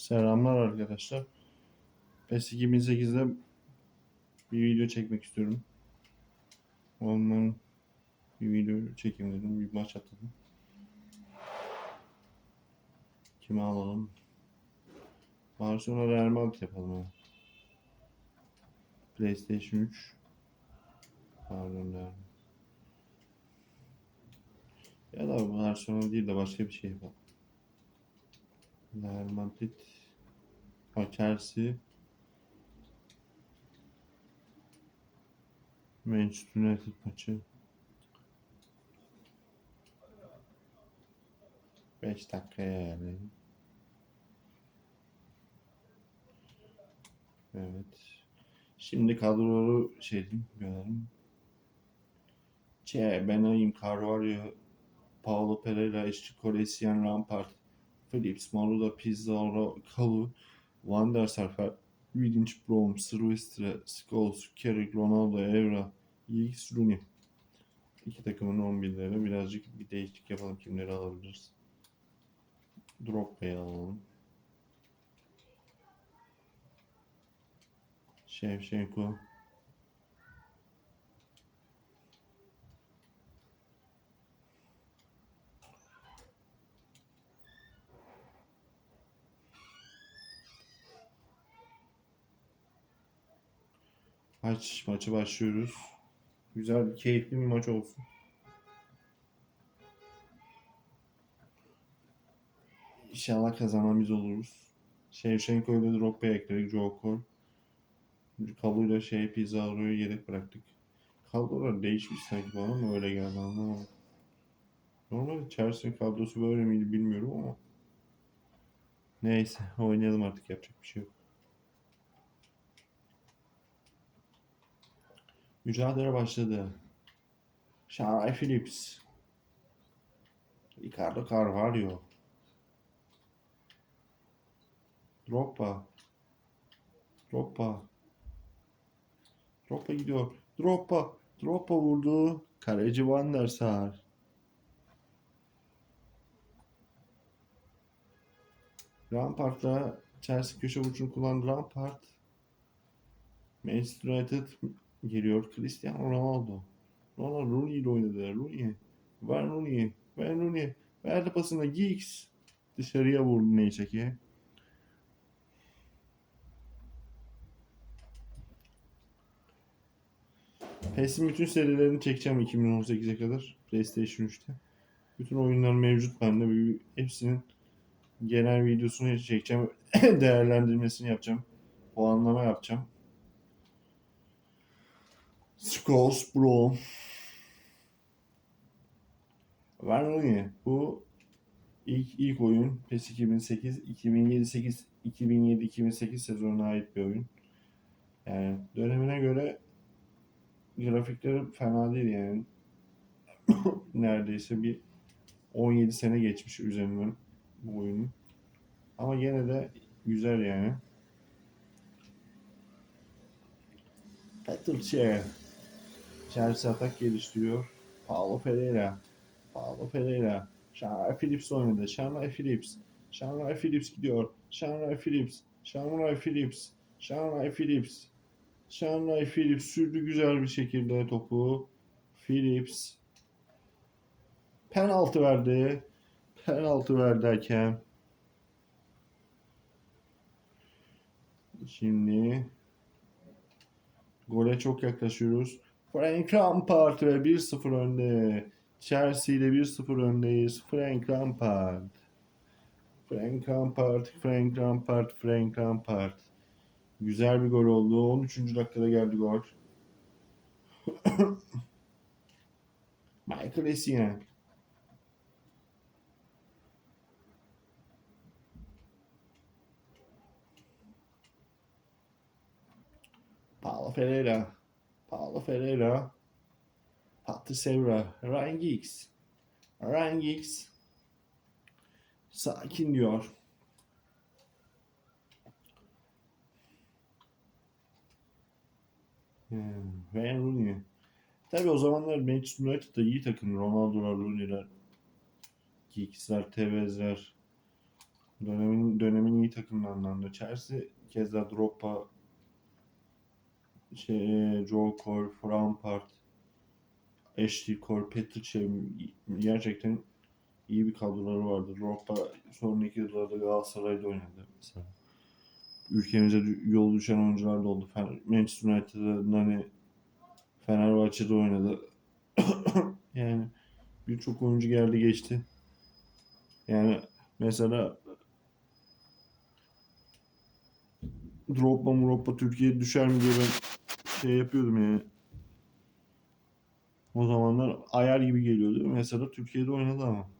Selamlar arkadaşlar. PES 2008'de bir video çekmek istiyorum. Ondan bir video çekeyim dedim. Bir maç atladım. Kimi alalım? Barcelona Real Madrid yapalım ya. PlayStation 3. Pardon Real. Ya da Barcelona değil de başka bir şey yapalım. Real Madrid. Chelsea. Manchester United maçı. 5 dakikaya yani. Evet. Şimdi kadroları şey diyeyim, görelim. C. Benaim, Carvalho, Paulo Pereira, Işçı Koresyan, Lampard, Phillips, Maruda, Pizarro, Kalu, Van der Sar, Vidic, Brom, Silvestre, Scholes, Carrick, Ronaldo, Evra, X, Rooney. İki takımın 11'leri birazcık bir değişiklik yapalım. Kimleri alabiliriz? Drogba'yı alalım. Shevchenko. Maç maçı başlıyoruz. Güzel bir keyifli bir maç olsun. İnşallah kazanan biz oluruz. Shevchenko'yu da Drogba'ya ekledik. Joe Cole. Kalu'yla şey Pizarro'yu yedek bıraktık. Kadrolar değişmiş sanki bana mı öyle geldi anlamadım. Normalde Chelsea'nin kadrosu böyle miydi bilmiyorum ama. Neyse oynayalım artık yapacak bir şey yok. Mücadele başladı. Sharai Phillips. Ricardo Carvalho. Drogba. Drogba. Drogba gidiyor. Drogba. Drogba vurdu. Kaleci Van der Sar. Lampard'la Chelsea köşe vuruşunu kullandı Lampard. Manchester United geliyor. Cristiano Ronaldo. Ronaldo Rooney ile oynadı. Rooney. Ver Rooney. Ver Rooney. Verdi pasına Giggs. Dışarıya vurdu neyse ki. PES'in bütün serilerini çekeceğim 2018'e kadar. PlayStation 3'te. Bütün oyunlar mevcut bende. Hepsinin genel videosunu çekeceğim. Değerlendirmesini yapacağım. Puanlama yapacağım. Scholes Bro. Vernoye. Bu ilk ilk oyun PES 2008 2007 8 2007 2008 sezonuna ait bir oyun. Yani dönemine göre grafikleri fena değil yani. Neredeyse bir 17 sene geçmiş üzerinden bu oyunun. Ama gene de güzel yani. Petrçe. Chelsea atak geliştiriyor. Paulo Pereira. Paulo Pereira. Shanghai Phillips oynadı. Shanghai Phillips. Shanghai Phillips gidiyor. Shanghai Phillips. Shanghai Phillips. Shanghai Phillips. Shanghai Phillips sürdü güzel bir şekilde topu. Phillips. Penaltı verdi. Penaltı verdi hakem. Şimdi Gole çok yaklaşıyoruz. Frank Lampard ve 1-0 önde. Chelsea ile 1-0 öndeyiz. Frank Lampard. Frank Lampard, Frank Lampard, Frank Lampard. Güzel bir gol oldu. 13. dakikada geldi gol. Michael Essien. Paulo Ferreira. Paulo Ferreira. Patrice Evra. Ryan Giggs. Ryan Giggs. Sakin diyor. Hmm, Wayne Rooney. Tabii o zamanlar Manchester United'da iyi takım. Ronaldo'lar, Rooney'ler, Giggs'ler, Tevez'ler. Dönemin, dönemin iyi takımlarından da. Chelsea keza Drogba, şey, Joe Cole, Lampard, Ashley Cole, Petr Cech gerçekten iyi bir kadroları vardı. Drogba sonraki yıllarda Galatasaray'da oynadı mesela. Ülkemize yol düşen oyuncular da oldu. Manchester United'da Nani Fenerbahçe'de oynadı. yani birçok oyuncu geldi geçti. Yani mesela Drogba Murobba Türkiye'ye düşer mi diye ben şey yapıyordum yani. O zamanlar ayar gibi geliyordu. Mesela Türkiye'de oynadı ama.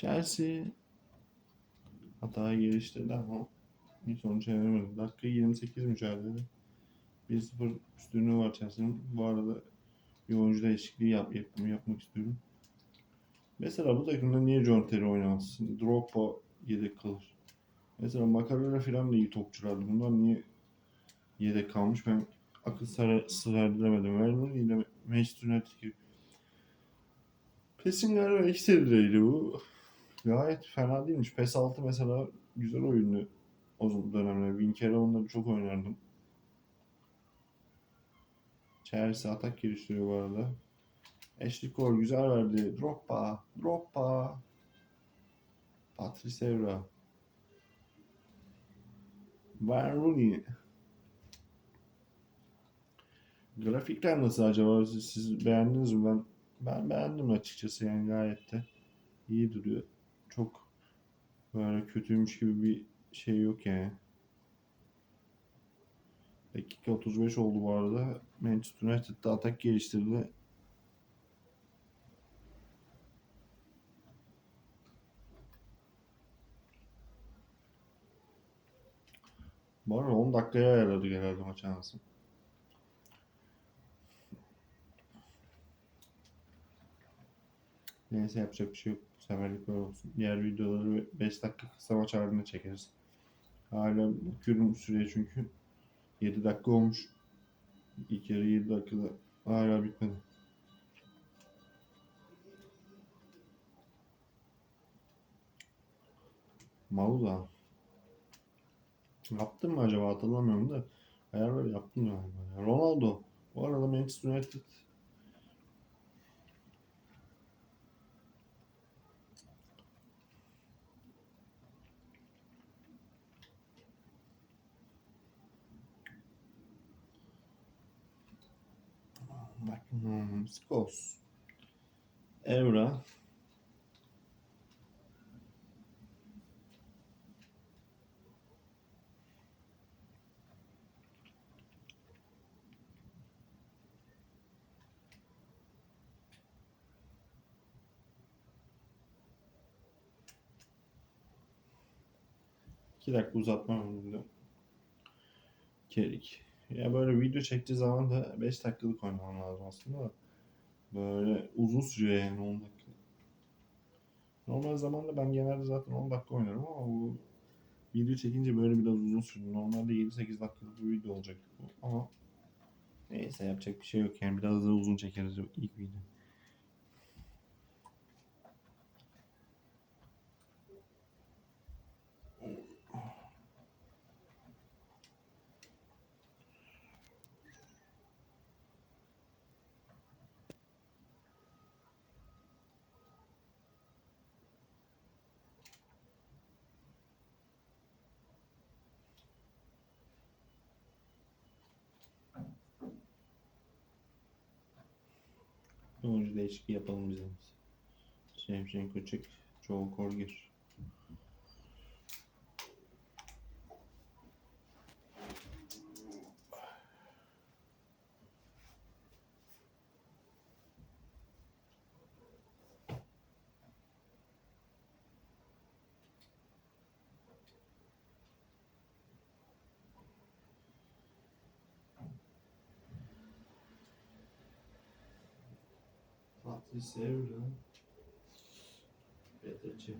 Chelsea hataya geliştirdi ama bir sonuç veremedi. Dakika 28 mücadele. 1-0 üstünlüğü var Chelsea'nin. Bu arada bir oyuncu değişikliği yap, yap, yapmak istiyorum. Mesela bu takımda niye John Terry oynamazsın? Drogba yedek kalır. Mesela Makarela falan da iyi topçulardı. Bunlar niye yedek kalmış? Ben akıl sıra, sıra erdiremedim. Vernon ile Manchester United gibi. PES'in galiba ilk serileriydi bu. Gayet fena değilmiş. PES 6 mesela güzel oyundu o dönemler. Bin kere onları çok oynardım. Chelsea atak geliştiriyor bu arada. Ashley Cole güzel verdi. Drogba, Drogba. Patrice Evra. Wayne Rooney. Grafikler nasıl acaba? Siz, siz beğendiniz mi? Ben ben beğendim açıkçası yani gayet de iyi duruyor. Çok böyle kötüymüş gibi bir şey yok yani. Dakika 35 oldu bu arada. Manchester United'da atak geliştirdi. Bu arada 10 dakikaya ayarladık herhalde maç anasını. Neyse yapacak bir şey yok. Seferlik böyle olsun. Diğer videoları 5 dakika kısa maç halinde çekeriz. Hala bakıyorum süreye çünkü. 7 dakika olmuş. İlk yarı 7 dakikada hala bitmedi. Maluda. Yaptım mı acaba hatırlamıyorum da. Ayarları yaptım galiba. Ronaldo. Bu arada Manchester United hmm, Skos. Evra. İki dakika uzatma önünde. Kerik. Ya böyle video çektiği zaman da 5 dakikalık oynamam lazım aslında da. Böyle uzun sürüyor yani 10 dakika. Normal zamanda ben genelde zaten 10 dakika oynarım ama bu video çekince böyle biraz uzun sürdü. Normalde 7-8 dakikalık bir video olacak bu ama neyse yapacak bir şey yok yani biraz da uzun çekeriz ilk video. Bir oyuncu değişikliği yapalım biz en iyisi. Şevçenko çık. Joe Cole Patrice Evra. Petrci.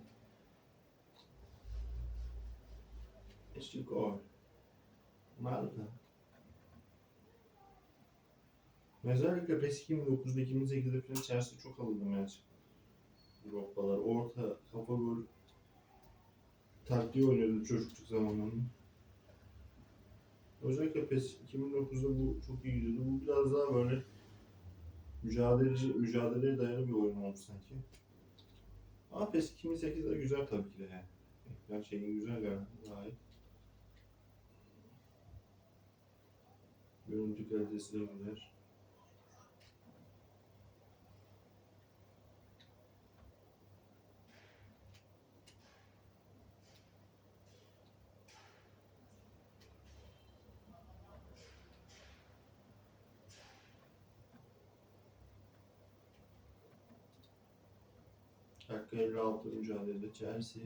Eşikor. Marka. Özellikle PES 2009'da 2008'de falan Chelsea çok alındım yani. Drogbalar, orta, kafa gol taktiği oynuyordu çocukluk zamanlarında. Özellikle PES 2009'da bu çok iyi gidiyordu. Bu biraz daha böyle mücadeleci, mücadeleye dayalı bir oyun oldu sanki. Ama PES 2008 de güzel tabii ki de yani. Şeyi güzel gayet. Görüntü kalitesi de güzel. Dakika 56 mücadelede Chelsea.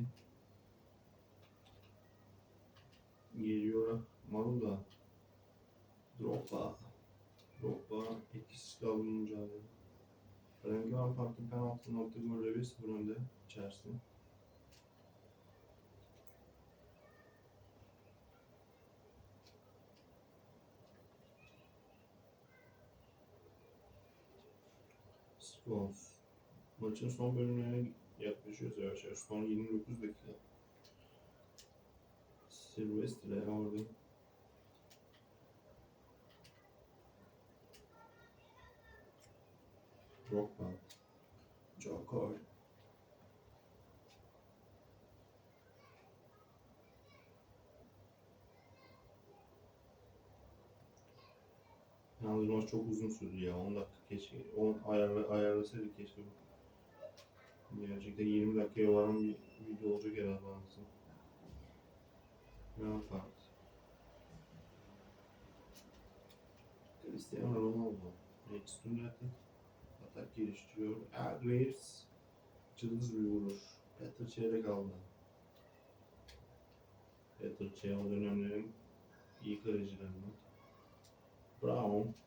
Geliyor Maruda. Drogba. Drogba etkisiz kaldı mücadele. Frank Lampard'ın penaltının attığı golle 1-0 önde Chelsea. Scholes. Maçın son bölümlerine yaklaşıyoruz yavaş yavaş. Son 29 dakika. Silvestre orada. Drogba. Joker. Yalnız maç çok uzun sürdü ya. 10 dakika keşke. 10 ayarla, ayarlasaydık keşke. Gerçekten 20 dakikaya varan bir video olacak herhalde anasını. Lampard. Cristiano Ronaldo. Manchester United. Atak geliştiriyor. Graves. Cılız bir vuruş. Peter çeyrek aldı. Peter Çey o dönemlerin iyi kalecilerinden. Brown.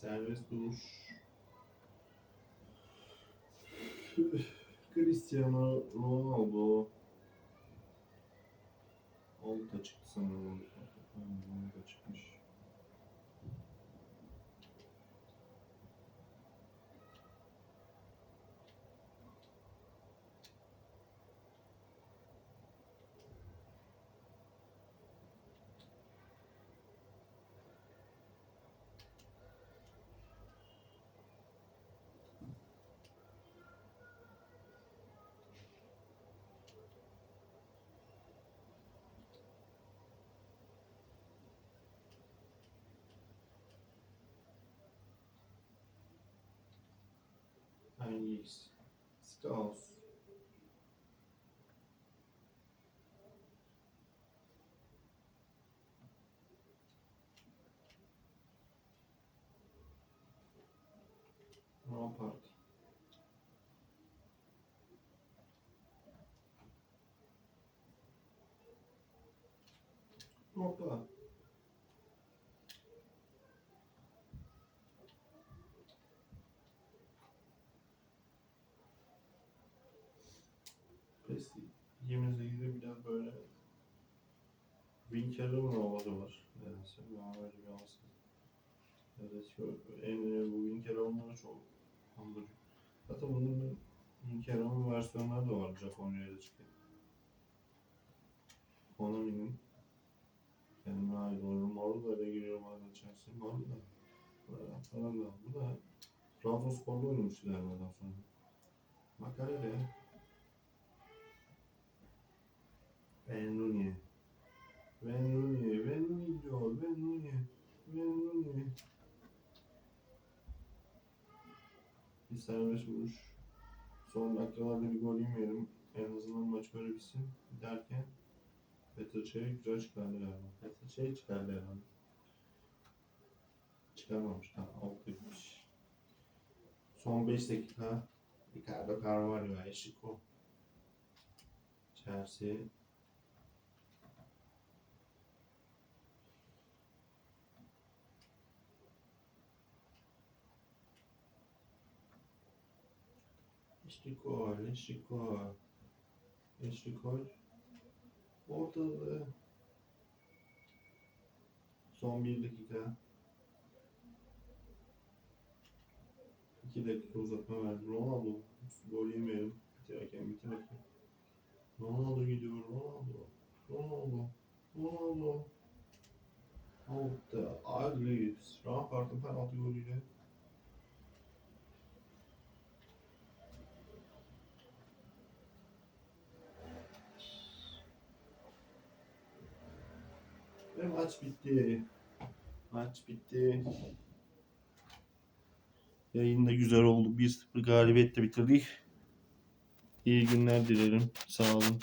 Serbest duruş. Cristiano Ronaldo. Alta çıktı sanırım. Nice. Skulls. Rampart. Hoppa. PES 28'de biraz böyle Winker'ın havası var. Nedense bana böyle bir havası. En, bu Winker'ın çok andırıyor. Zaten bunun ben Winker'ın versiyonları da var Japonya'da çıkan. Konami'nin kendine ait oyunu Maruda ile giriyor bazen Chelsea. Maruda. Maruda. Bu da Trabzonspor'da oynamıştı daha sonra. Makarele. Ben uyan. Ben uyan. Ben Benuniye. Benuniye. Benuniye. Benuniye. Benuniye. Bir serbest vuruş. Son dakikalarda bir gol yemeyelim. En azından maç böyle bitsin derken Petr Çelik güzel çıkardı galiba. Petr Çelik çıkardı herhalde. Çıkarmamış. Ha, altı gitmiş. Son 5 dakika Ricardo Carvalho, Eşiko. Chelsea Eşiko, Eşiko. Eşiko. Ortada. Son 1 dakika. 2 dakika uzatma verdi. Ronaldo. Gol yemeyelim. Bitirirken bitirirken. Ronaldo gidiyor. Ronaldo. Ronaldo. Ronaldo. The uglies. Rampart'ın penaltı golüyle. Ve maç bitti. Maç bitti. Yayın da güzel oldu. 1-0 galibiyetle bitirdik. İyi günler dilerim. Sağ olun.